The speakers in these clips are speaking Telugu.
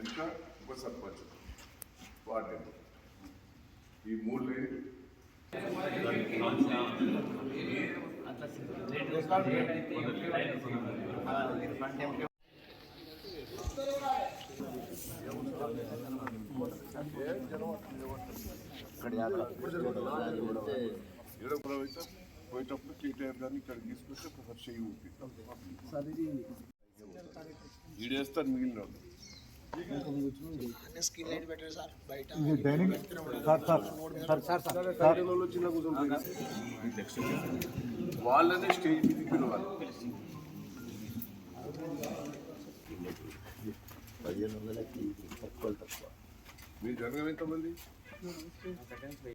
ఇంకా ఉప సర్పంచ్ వార్డు మెంబర్. ఈ మూడు లైన్లు ఇక్కడ మనం అయితే పోయేటప్పుడు కేటీఆర్ గారిని ఇక్కడ తీసుకొచ్చి ఒకసారి చెయ్యి ఊపిస్తాం ఈడేస్తారు మిగిలిన వాళ్ళు. స్కిల్ లైట్ పెట్టారు సార్ బయట కార్యాలయంలో చిన్న కూర్చొని వాళ్ళనే స్టేజ్ మీదకి పిలవాలి పదిహేను వందలకి తక్కువ తక్కువ మీ జనగం ఎంతమంది ఎవరుంటారు ఇక్కడ ఉంటావా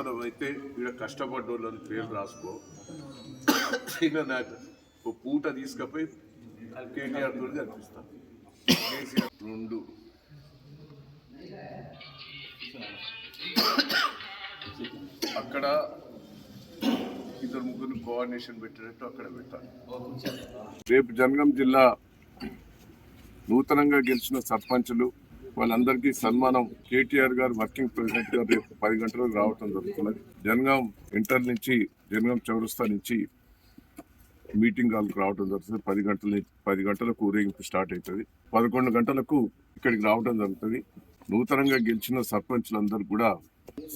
అవసరమైతే అయితే కష్టపడ్డ కష్టపడ్డోళ్ళని పేరు రాసుకో. ఈయన నాకు ఒక పూట తీసుకపోయి కేటీఆర్ తోటి కనిపిస్తాను కేసీఆర్ రెండు అక్కడ ఇద్దరు ముగ్గురు కోఆర్డినేషన్ పెట్టినట్టు అక్కడ పెట్టాలి రేపు జనగం జిల్లా నూతనంగా గెలిచిన సర్పంచులు వాళ్ళందరికీ సన్మానం. కేటీఆర్ గారు వర్కింగ్ ప్రెసిడెంట్ గారు రేపు పది గంటలకు రావటం జరుగుతున్నది. జనగాం ఇంటర్ నుంచి జనగాం చౌరస్తా నుంచి మీటింగ్ హాల్కి రావడం జరుగుతుంది. పది గంటల నుంచి పది గంటలకు ఊరేగింపు స్టార్ట్ అవుతుంది. పదకొండు గంటలకు ఇక్కడికి రావడం జరుగుతుంది. నూతనంగా గెలిచిన సర్పంచ్లందరూ కూడా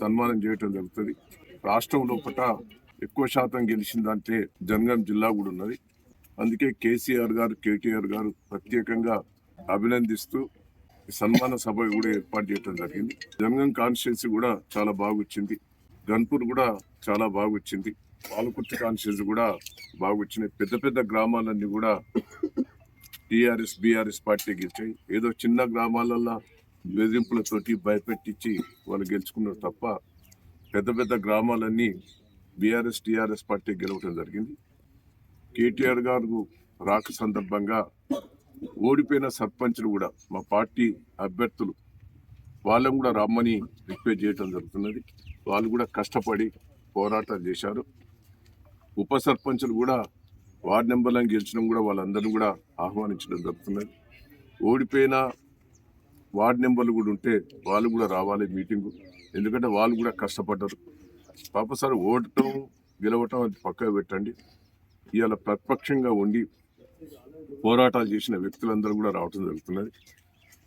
సన్మానం చేయటం జరుగుతుంది. రాష్ట్రం లోపల ఎక్కువ శాతం గెలిచిందంటే జనగాం జిల్లా కూడా ఉన్నది. అందుకే కేసీఆర్ గారు కేటీఆర్ గారు ప్రత్యేకంగా అభినందిస్తూ సన్మాన సభ కూడా ఏర్పాటు చేయడం జరిగింది. జనగం కాన్స్టిట్యున్సీ కూడా చాలా బాగా వచ్చింది గన్పూర్ కూడా చాలా బాగా వచ్చింది పాలకుర్తి కాన్స్టిట్యున్సీ కూడా బాగా వచ్చినాయి పెద్ద పెద్ద గ్రామాలన్నీ కూడా టీఆర్ఎస్ బీఆర్ఎస్ పార్టీ గెలిచాయి. ఏదో చిన్న గ్రామాలల్లో బెదిరింపులతోటి భయపెట్టించి వాళ్ళు గెలుచుకున్నారు తప్ప పెద్ద పెద్ద గ్రామాలన్నీ బీఆర్ఎస్ టీఆర్ఎస్ పార్టీ గెలవటం జరిగింది. కేటీఆర్ గారు రాక సందర్భంగా ఓడిపోయిన సర్పంచ్లు కూడా మా పార్టీ అభ్యర్థులు వాళ్ళని కూడా రమ్మని రిక్వెస్ట్ చేయడం జరుగుతున్నది. వాళ్ళు కూడా కష్టపడి పోరాటాలు చేశారు. ఉప సర్పంచులు కూడా వార్డు నెంబర్లను గెలిచడం కూడా వాళ్ళందరినీ కూడా ఆహ్వానించడం జరుగుతున్నది. ఓడిపోయిన వార్డు నెంబర్లు కూడా ఉంటే వాళ్ళు కూడా రావాలి మీటింగు. ఎందుకంటే వాళ్ళు కూడా కష్టపడ్డారు. పాప సార్ ఓడటం గెలవటం అది పక్కకు పెట్టండి. ఇవాళ ప్రతిపక్షంగా ఉండి పోరాటాలు చేసిన వ్యక్తులందరూ కూడా రావటం జరుగుతున్నది.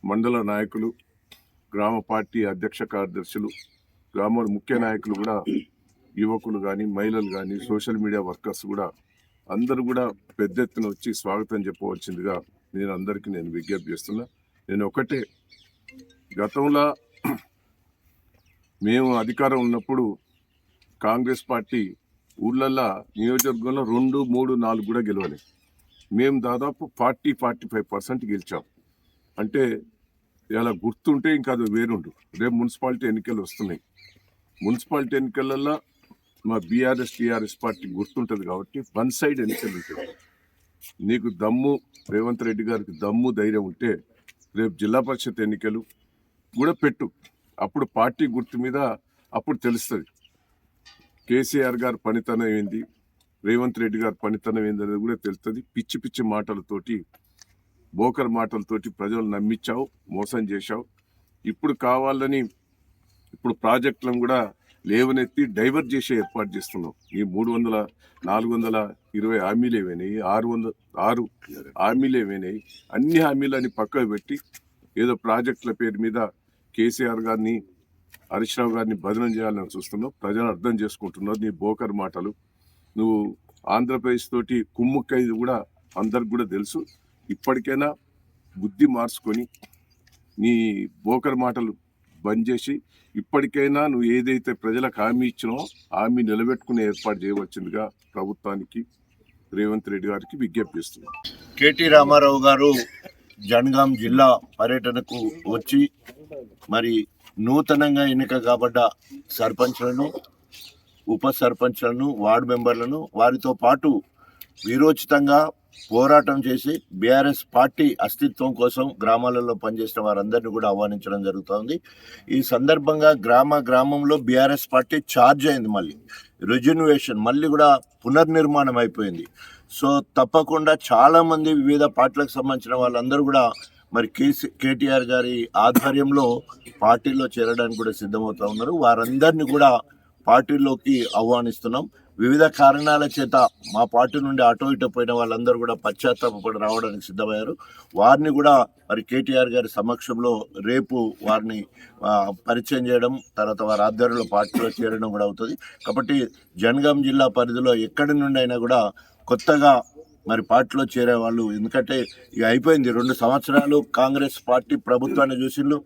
మండల నాయకులు గ్రామ పార్టీ అధ్యక్ష కార్యదర్శులు గ్రామ ముఖ్య నాయకులు కూడా యువకులు కానీ మహిళలు కానీ సోషల్ మీడియా వర్కర్స్ కూడా అందరూ కూడా పెద్ద ఎత్తున వచ్చి స్వాగతం చెప్పవలసిందిగా నేను అందరికీ నేను విజ్ఞప్తి చేస్తున్నా. నేను ఒకటే గతంలో మేము అధికారం ఉన్నప్పుడు కాంగ్రెస్ పార్టీ ఊళ్ళల్లో నియోజకవర్గంలో రెండు మూడు నాలుగు కూడా గెలవలేదు మేము దాదాపు ఫార్టీ ఫార్టీ ఫైవ్ పర్సెంట్ గెలిచాం. అంటే ఇలా గుర్తుంటే ఇంకా అది వేరుండు. రేపు మున్సిపాలిటీ ఎన్నికలు వస్తున్నాయి. మున్సిపాలిటీ ఎన్నికలలో మా బీఆర్ఎస్ టీఆర్ఎస్ పార్టీ గుర్తుంటుంది కాబట్టి వన్ సైడ్ ఎన్నికలు ఉంటాయి. నీకు దమ్ము రేవంత్ రెడ్డి గారికి దమ్ము ధైర్యం ఉంటే రేపు జిల్లా పరిషత్ ఎన్నికలు కూడా పెట్టు. అప్పుడు పార్టీ గుర్తు మీద అప్పుడు తెలుస్తుంది. కేసీఆర్ గారు పనితనం ఏంది? రేవంత్ రెడ్డి గారి పనితనం ఏందనేది కూడా తెలుస్తుంది. పిచ్చి పిచ్చి మాటలతోటి బోకర్ మాటలతోటి ప్రజలు నమ్మించావు మోసం చేశావు. ఇప్పుడు కావాలని ఇప్పుడు ప్రాజెక్టులను కూడా లేవనెత్తి డైవర్ట్ చేసే ఏర్పాటు చేస్తున్నాం ఈ మూడు వందల నాలుగు వందల ఇరవై హామీలు ఏమైనాయి ఆరు వందల ఆరు హామీలు ఏమైనాయి అన్ని హామీలని పక్కకు పెట్టి ఏదో ప్రాజెక్టుల పేరు మీద కేసీఆర్ గారిని హరీష్ రావు గారిని బదనం చేయాలని చూస్తున్నావు. ప్రజలు అర్థం చేసుకుంటున్నారు నీ బోకర్ మాటలు. నువ్వు ఆంధ్రప్రదేశ్ తోటి కుమ్ముక్కైది కూడా అందరికి కూడా తెలుసు. ఇప్పటికైనా బుద్ధి మార్చుకొని నీ బోకర్ మాటలు బంద్ చేసి ఇప్పటికైనా నువ్వు ఏదైతే ప్రజలకు హామీ ఇచ్చినో హామీ నిలబెట్టుకునే ఏర్పాటు చేయవచ్చిందిగా ప్రభుత్వానికి రేవంత్ రెడ్డి గారికి విజ్ఞప్తిస్తున్నాం. కేటీ రామారావు గారు జనగాం జిల్లా పర్యటనకు వచ్చి మరి నూతనంగా ఎన్నిక కాబడ్డ సర్పంచ్లను ఉప సర్పంచ్లను వార్డు మెంబర్లను వారితో పాటు వీరోచితంగా పోరాటం చేసి బీఆర్ఎస్ పార్టీ అస్తిత్వం కోసం గ్రామాలలో పనిచేసిన వారందరినీ కూడా ఆహ్వానించడం జరుగుతోంది. ఈ సందర్భంగా గ్రామ గ్రామంలో బీఆర్ఎస్ పార్టీ ఛార్జ్ అయింది మళ్ళీ. రిజర్వేషన్ మళ్ళీ కూడా పునర్నిర్మాణం అయిపోయింది. సో తప్పకుండా చాలామంది వివిధ పార్టీలకు సంబంధించిన వాళ్ళందరూ కూడా మరి కేసీ కేటీఆర్ గారి ఆధ్వర్యంలో పార్టీలో చేరడానికి కూడా సిద్ధమవుతా ఉన్నారు. వారందరినీ కూడా పార్టీలోకి ఆహ్వానిస్తున్నాం. వివిధ కారణాల చేత మా పార్టీ నుండి అటో ఇటో పోయిన వాళ్ళందరూ కూడా పశ్చాత్తాపడి రావడానికి సిద్ధమయ్యారు. వారిని కూడా మరి కేటీఆర్ గారి సమక్షంలో రేపు వారిని పరిచయం చేయడం తర్వాత వారి ఆధ్వర్యంలో పార్టీలో చేరడం కూడా అవుతుంది. కాబట్టి జనగాం జిల్లా పరిధిలో ఎక్కడి నుండి అయినా కూడా కొత్తగా మరి పార్టీలో చేరే వాళ్ళు ఎందుకంటే ఇక అయిపోయింది. రెండు సంవత్సరాలు కాంగ్రెస్ పార్టీ ప్రభుత్వాన్ని చూసిండ్రు.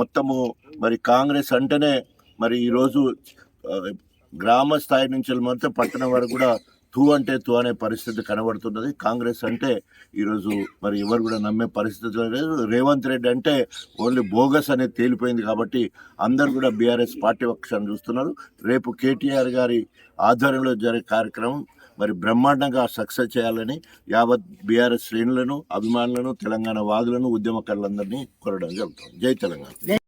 మొత్తము మరి కాంగ్రెస్ అంటేనే మరి ఈరోజు గ్రామ స్థాయి నుంచి మొత్తం పట్టణం వరకు కూడా తూ అంటే తూ అనే పరిస్థితి కనబడుతున్నది. కాంగ్రెస్ అంటే ఈరోజు మరి ఎవరు కూడా నమ్మే పరిస్థితి లేదు. రేవంత్ రెడ్డి అంటే ఓన్లీ బోగస్ అనేది తేలిపోయింది కాబట్టి అందరు కూడా బీఆర్ఎస్ పార్టీ పక్షాన్ని చూస్తున్నారు. రేపు కేటీఆర్ గారి ఆధ్వర్యంలో జరిగే కార్యక్రమం మరి బ్రహ్మాండంగా సక్సెస్ చేయాలని యావత్ బీఆర్ఎస్ శ్రేణులను అభిమానులను తెలంగాణ వాదులను ఉద్యమకారులందరినీ కోరడం జరుగుతుంది. జై తెలంగాణ.